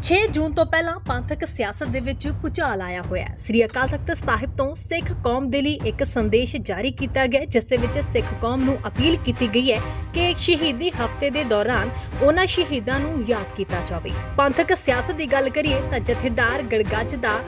6 ਜੂਨ ਤੋਂ ਪਹਿਲਾਂ ਪੰਥਕ ਸਿਆਸਤ ਦੇ ਵਿੱਚ ਭੁਚਾਲ ਆਇਆ ਹੋਇਆ ਹੈ। ਸ੍ਰੀ ਅਕਾਲ ਤਖਤ ਸਾਹਿਬ ਤੋਂ ਸਿੱਖ ਕੌਮ ਦੇ ਲਈ ਇੱਕ ਸੰਦੇਸ਼ ਜਾਰੀ ਕੀਤਾ ਗਿਆ ਜਿਸ ਦੇ ਵਿੱਚ ਸਿੱਖ ਕੌਮ ਨੂੰ ਅਪੀਲ ਕੀਤੀ ਗਈ ਹੈ ਕਿ ਸ਼ਹੀਦੀ ਹਫ਼ਤੇ ਦੇ ਦੌਰਾਨ ਉਹਨਾਂ ਸ਼ਹੀਦਾਂ ਨੂੰ ਯਾਦ ਕੀਤਾ ਜਾਵੇ। ਪੰਥਕ ਸਿਆਸਤ ਦੀ ਗੱਲ ਕਰੀਏ ਤਾਂ ਜਥੇਦਾਰ ਗੜਗੱਜ ਦਾ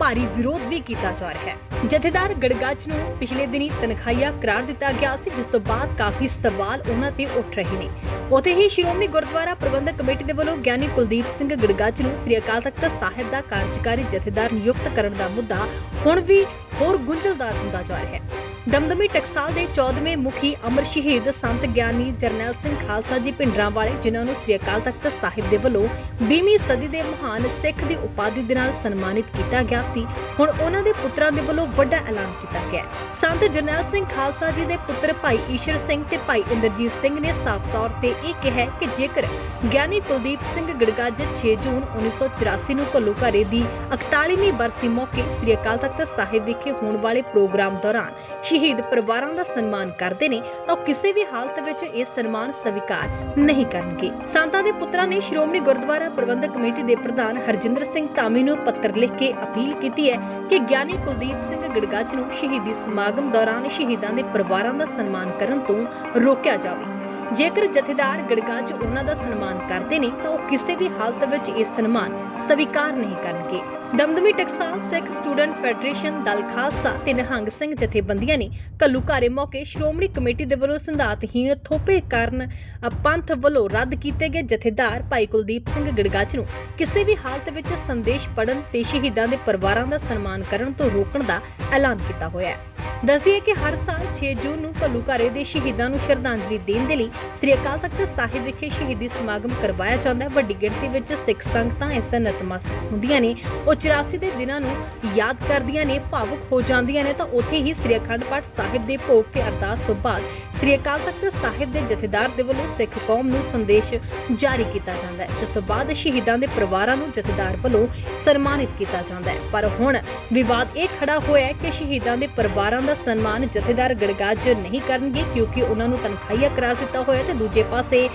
ਭਾਰੀ ਵਿਰੋਧ ਵੀ ਕੀਤਾ ਜਾ ਰਿਹਾ ਹੈ। ਜਥੇਦਾਰ ਗੜਗੱਜ ਨੂੰ ਪਿਛਲੇ ਦਿਨੀ ਤਨਖਾਹੀਆ ਕਰਾਰ ਦਿੱਤਾ ਗਿਆ ਸੀ, ਜਿਸ ਤੋਂ ਬਾਅਦ ਕਾਫੀ ਸਵਾਲ ਉਹਨਾਂ ਤੇ ਉੱਠ ਰਹੇ ਨੇ। ਉਥੇ ਹੀ ਸ਼੍ਰੋਮਣੀ ਗੁਰਦੁਆਰਾ ਪ੍ਰਬੰਧਕ ਕਮੇਟੀ ਦੇ ਵੱਲੋਂ ਗਿਆਨੀ ਕੁਲਦੀਪ ਸਿੰਘ ਗੜਗੱਜ ਨੂੰ ਸ੍ਰੀ ਅਕਾਲ ਤਖਤ ਸਾਹਿਬ ਦਾ ਕਾਰਜਕਾਰੀ ਜਥੇਦਾਰ ਨਿਯੁਕਤ ਕਰਨ ਦਾ ਮੁੱਦਾ ਹੁਣ ਵੀ ਹੋਰ ਗੁੰਝਲਦਾਰ ਹੁੰਦਾ ਜਾ ਰਿਹਾ ਹੈ। ਦਮਦਮੀ ਟਕਸਾਲ ਦੇ 14ਵੇਂ ਮੁਖੀ ਅਮਰ ਸ਼ਹੀਦ ਸੰਤ ਗਿਆਨੀ ਜਰਨੈਲ ਸਿੰਘ ਖਾਲਸਾ ਜੀ ਭਿੰਡਰਾਂ ਵਾਲੇ, ਜਿਨ੍ਹਾਂ ਨੂੰ ਸ੍ਰੀ ਅਕਾਲ ਤਖਤ ਸਾਹਿਬ ਦੇ ਵੱਲੋਂ 20ਵੀਂ ਸਦੀ ਦੇ ਮਹਾਨ ਸਿੱਖ ਦੀ ਉਪਾਧੀ ਦੇ ਨਾਲ ਸਨਮਾਨਿਤ ਕੀਤਾ ਗਿਆ ਸੀ, ਹੁਣ ਉਹਨਾਂ ਦੇ ਪੁੱਤਰਾਂ ਦੇ ਵੱਲੋਂ ਵੱਡਾ ਐਲਾਨ ਕੀਤਾ ਗਿਆ ਸੰਤ ਜਰਨੈਲ ਸਿੰਘ ਖਾਲਸਾ ਜੀ ਦੇ ਪੁੱਤਰ ਭਾਈ ਈਸ਼ਰ ਸਿੰਘ ਤੇ ਭਾਈ ਇੰਦਰਜੀਤ ਸਿੰਘ ਨੇ ਸਾਫ਼ ਤੌਰ ਤੇ ਇਹ ਕਿਹਾ ਕਿ ਜੇਕਰ ਗਿਆਨੀ ਕੁਲਦੀਪ ਸਿੰਘ ਗੜਗੱਜ 6 ਜੂਨ 1984 ਨੂੰ ਘੱਲੂ ਘਰੇ ਦੀ 41ਵੀਂ ਬਰਸੀ ਮੌਕੇ ਸ੍ਰੀ ਅਕਾਲ ਤਖਤ ਸਾਹਿਬ ਵਿਖੇ ਹੋਣ ਵਾਲੇ ਪ੍ਰੋਗਰਾਮ ਦੌਰਾਨ ਸ਼ਹੀਦ ਪਰਿਵਾਰਾਂ ਦਾ ਸਨਮਾਨ ਕਰਦੇ ਨੇ, ਤਾਂ ਕਿਸੇ ਵੀ ਹਾਲਤ ਵਿੱਚ ਇਹ ਸਨਮਾਨ ਸਵੀਕਾਰ ਨਹੀਂ ਕਰਨਗੇ। ਸੰਤਾਂ ਦੇ ਪੁੱਤਰਾਂ ਨੇ ਸ਼੍ਰੋਮਣੀ ਗੁਰਦੁਆਰਾ ਪ੍ਰਬੰਧਕ ਕਮੇਟੀ ਦੇ ਪ੍ਰਧਾਨ ਹਰਜਿੰਦਰ ਸਿੰਘ ਧਾਮੀ ਨੂੰ ਪੱਤਰ ਲਿਖ ਕੇ ਅਪੀਲ ਕੀਤੀ ਹੈ ਕਿ ਗਿਆਨੀ ਕੁਲਦੀਪ ਸਿੰਘ ਗੜਗੱਜ ਨੂੰ ਸ਼ਹੀਦੀ ਸਮਾਗਮ ਦੌਰਾਨ ਸ਼ਹੀਦਾਂ ਦੇ ਪਰਿਵਾਰਾਂ ਦਾ ਸਨਮਾਨ ਕਰਨ ਤੋਂ ਰੋਕਿਆ ਜਾਵੇ। ਜੇਕਰ ਜਥੇਦਾਰ ਗੜਗਾਚ ਉਹਨਾਂ ਦਾ ਸਨਮਾਨ ਕਰਦੇ ਨੇ, ਤਾਂ ਉਹ ਕਿਸੇ ਵੀ ਹਾਲਤ ਵਿੱਚ ਇਹ ਸਨਮਾਨ ਸਵੀਕਾਰ ਨਹੀਂ ਕਰਨਗੇ। ਦਮਦਮੀ ਟਕਸਾਲ ਸਿੱਖ ਸਟੂਡੈਂਟ ਫੈਡਰੇਸ਼ਨ ਦਲ ਖਾਲਸਾ ਤੇ ਨਿਹੰਗ ਸਿੰਘ ਜਥੇਬੰਦੀਆਂ ਨੇ ਘੱਲੂਘਾਰੇ ਮੌਕੇ ਸ਼੍ਰੋਮਣੀ ਕਮੇਟੀ ਦੇ ਵੱਲੋਂ ਸੰਧਾਤਹੀਣ ਥੋਪੇ ਕਾਰਨ ਪੰਥ ਵੱਲੋਂ ਰੱਦ ਕੀਤੇ ਗਏ ਜਥੇਦਾਰ ਭਾਈ ਕੁਲਦੀਪ ਸਿੰਘ ਗੜਗਾਚ ਨੂੰ ਕਿਸੇ ਵੀ ਹਾਲਤ ਵਿੱਚ ਸੰਦੇਸ਼ ਪੜਨ ਤੇ ਸ਼ਹੀਦਾਂ ਦੇ ਪਰਿਵਾਰਾਂ ਦਾ ਸਨਮਾਨ ਕਰਨ ਤੋਂ ਰੋਕਣ ਦਾ ਐਲਾਨ ਕੀਤਾ ਹੋਇਆ ਹੈ। ਦੱਸੀਏ ਕਿ ਹਰ ਸਾਲ 6 ਜੂਨ ਨੂੰ ਘੱਲੂਘਾਰੇ ਦੇ ਸ਼ਹੀਦਾਂ ਨੂੰ ਸ਼ਰਧਾਂਜਲੀ ਦੇਣ ਦੇ ਲਈ ਸ੍ਰੀ ਅਕਾਲ ਤਖਤ ਸਾਹਿਬ ਵਿਖੇ ਸ਼ਹੀਦੀ ਸਮਾਗਮ ਕਰਵਾਇਆ ਜਾਂਦਾ ਹੈ। ਵੱਡੀ ਗਿਣਤੀ ਵਿੱਚ ਸਿੱਖ ਸੰਗਤਾਂ ਇਸ ਦਾ ਨਤਮਸਤਕ ਹੁੰਦੀਆਂ ਨੇ। ਉਹ 84 ਦੇ ਦਿਨਾਂ ਨੂੰ ਯਾਦ ਕਰਦੀਆਂ ਨੇ, ਭਾਵੁਕ ਹੋ ਜਾਂਦੀਆਂ ਨੇ। ਤਾਂ ਉੱਥੇ ਹੀ ਸ੍ਰੀ ਅਖੰਡ ਪਾਠ ਸਾਹਿਬ ਦੇ ਭੋਗ ਤੇ ਅਰਦਾਸ ਤੋਂ ਬਾਅਦ ਸ੍ਰੀ ਅਕਾਲ ਤਖਤ ਸਾਹਿਬ ਦੇ ਜਥੇਦਾਰ ਦੇ ਵੱਲੋਂ ਸਿੱਖ ਕੌਮ ਨੂੰ ਸੰਦੇਸ਼ ਜਾਰੀ ਕੀਤਾ ਜਾਂਦਾ ਹੈ। ਜਿਸ ਤੋਂ ਬਾਅਦ ਸ਼ਹੀਦਾਂ ਦੇ ਪਰਿਵਾਰਾਂ ਨੂੰ ਜਥੇਦਾਰ ਵੱਲੋਂ ਸਨਮਾਨਿਤ ਕੀਤਾ ਜਾਂਦਾ ਹੈ। ਪਰ ਹੁਣ ਵਿਵਾਦ ਇਹ ਖੜਾ ਹੋਇਆ ਹੈ ਕਿ ਸ਼ਹੀਦਾਂ ਦੇ ਪਰਿਵਾਰ ਦਾ ਸਨਮਾਨ ਜਥੇਦਾਰ ਗੜਗੱਜ ਨਹੀਂ ਕਰਨਗੇ ਕਿਉਂਕਿ ਉਹਨਾਂ ਨੂੰ ਤਨਖਾਹੀਆ ਕਰਾਰ ਦਿੱਤਾ ਹੋਇਆ ਤੇ ਦੂਜੇ ਪਾਸੇ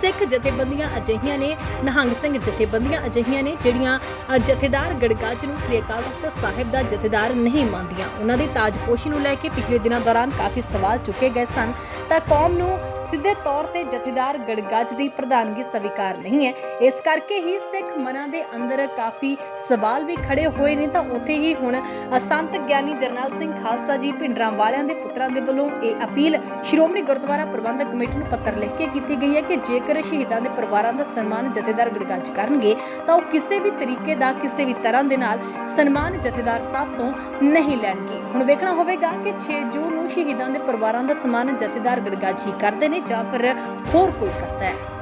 ਸਿੱਖ ਜਥੇਬੰਦੀਆਂ ਅਜਿਹੀਆਂ ਨੇ, ਨਿਹੰਗ ਸਿੰਘ ਜਥੇਬੰਦੀਆਂ ਅਜਿਹੀਆਂ ਨੇ ਜਿਹੜੀਆਂ ਜਥੇਦਾਰ ਗੜਗਾਜ ਨੂੰ ਸ੍ਰੀ ਅਕਾਲ ਤਖਤ ਸਾਹਿਬ ਦਾ ਜਥੇਦਾਰ ਨਹੀਂ ਮੰਨਦੀਆਂ। ਉਹਨਾਂ ਦੀ ਤਾਜਪੋਸ਼ੀ ਨੂੰ ਲੈ ਕੇ ਪਿਛਲੇ ਦਿਨਾਂ ਦੌਰਾਨ ਕਾਫੀ ਸਵਾਲ ਚੁੱਕੇ ਗਏ ਸਨ। ਤਾਂ ਕੌਮ ਨੂੰ ਸਿੱਧੇ ਤੌਰ ਤੇ ਜਥੇਦਾਰ ਗੜਗੱਜ ਦੀ ਪ੍ਰਧਾਨਗੀ ਸਵੀਕਾਰ ਨਹੀਂ ਹੈ। ਇਸ ਕਰਕੇ ਹੀ ਸਿੱਖ ਮਨਾਂ ਦੇ ਅੰਦਰ ਕਾਫੀ ਸਵਾਲ ਵੀ ਖੜੇ ਹੋਏ ਨੇ। ਤਾਂ ਉੱਥੇ ਹੀ ਹੁਣ ਸੰਤ ਗਿਆਨੀ ਜਰਨੈਲ ਸਿੰਘ ਖਾਲਸਾ ਜੀ ਭਿੰਡਰਾਂ ਵਾਲਿਆਂ ਦੇ ਪੁੱਤਰਾਂ ਦੇ ਵੱਲੋਂ ਇਹ ਅਪੀਲ ਸ਼੍ਰੋਮਣੀ ਗੁਰਦੁਆਰਾ ਪ੍ਰਬੰਧਕ ਕਮੇਟੀ ਨੂੰ ਪੱਤਰ ਲਿਖ ਕੇ ਕੀਤੀ ਗਈ ਹੈ ਕਿ ਜੇਕਰ ਸ਼ਹੀਦਾਂ ਦੇ ਪਰਿਵਾਰਾਂ ਦਾ ਸਨਮਾਨ ਜਥੇਦਾਰ ਗੜਗੱਜ ਕਰਨਗੇ, ਤਾਂ ਉਹ ਕਿਸੇ ਵੀ ਤਰੀਕੇ ਦਾ, ਕਿਸੇ ਵੀ ਤਰ੍ਹਾਂ ਦੇ ਨਾਲ ਸਨਮਾਨ ਜਥੇਦਾਰ ਸਾਹਿਬ ਤੋਂ ਨਹੀਂ ਲੈਣਗੇ। ਹੁਣ ਵੇਖਣਾ ਹੋਵੇਗਾ ਕਿ 6 ਜੂਨ ਸ਼ਹੀਦਾਂ ਦੇ ਪਰਿਵਾਰਾਂ ਦਾ ਸਨਮਾਨ ਜਥੇਦਾਰ ਗੜਗੱਜ ਹੀ ਕਰਦੇ ਨੇ ਜਾਂ ਫਿਰ ਹੋਰ ਕੋਈ ਕਰਦਾ ਹੈ।